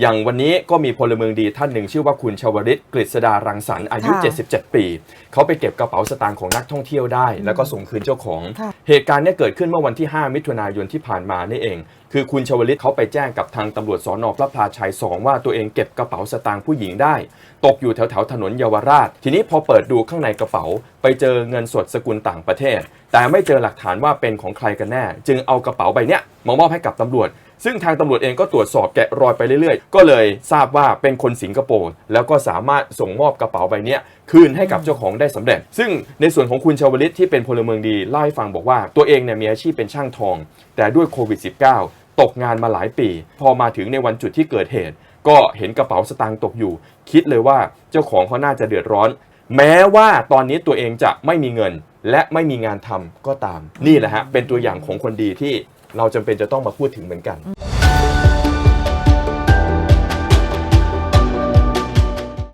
อย่างวันนี้ก็มีพลเมืองดีท่านหนึ่งชื่อว่าคุณชวริตกฤษดารังสรรค์อายุ ค่ะ77 ปี เขาไปเก็บกระเป๋าสตางค์ของนักท่องเที่ยวได้ แล้วก็ส่งคืนเจ้าของ ค่ะ เหตุการณ์เนี้เกิดขึ้นเมื่อวันที่ 5 มิถุนายนที่ผ่านมานี่เอง คือคุณชวลิตเขาไปแจ้งกับทางตำรวจสอนอพระพลาชัย 2 ว่าตัวเองเก็บกระเป๋าสตางค์ผู้หญิงได้ ตกอยู่แถวแถวๆถนนเยาวราช ทีนี้พอเปิดดูข้างในกระเป๋า ไปเจอเงินสดสกุลต่างประเทศ แต่ไม่เจอหลักฐานว่าเป็นของใครกันแน่ จึงเอากระเป๋าใบเนี้ยมามอบให้กับตำรวจ ซึ่งทางตำรวจเองก็ตรวจสอบแกะรอยไปเรื่อยๆ ก็เลยทราบว่าเป็นคนสิงคโปร์แล้วก็สามารถส่งมอบกระเป๋าใบนี้คืนให้กับเจ้าของได้สำเร็จ ซึ่งในส่วนของคุณชาวลิตที่เป็นพลเมืองดีเล่าให้ฟังบอกว่าตัวเองเนี่ยมีอาชีพเป็นช่างทอง แต่ด้วยโควิด -19 ตกงานมาหลายปี พอมาถึงในวันจุดที่เกิดเหตุ ก็เห็นกระเป๋าสตางค์ตกอยู่ คิดเลยว่าเจ้าของเขาน่าจะเดือดร้อน แม้ว่าตอนนี้ตัวเองจะไม่มีเงินและไม่มีงานทำก็ตาม นี่แหละฮะเป็นตัวอย่างของคนดีที่เราจำเป็นจะต้องมาพูดถึงเหมือนกัน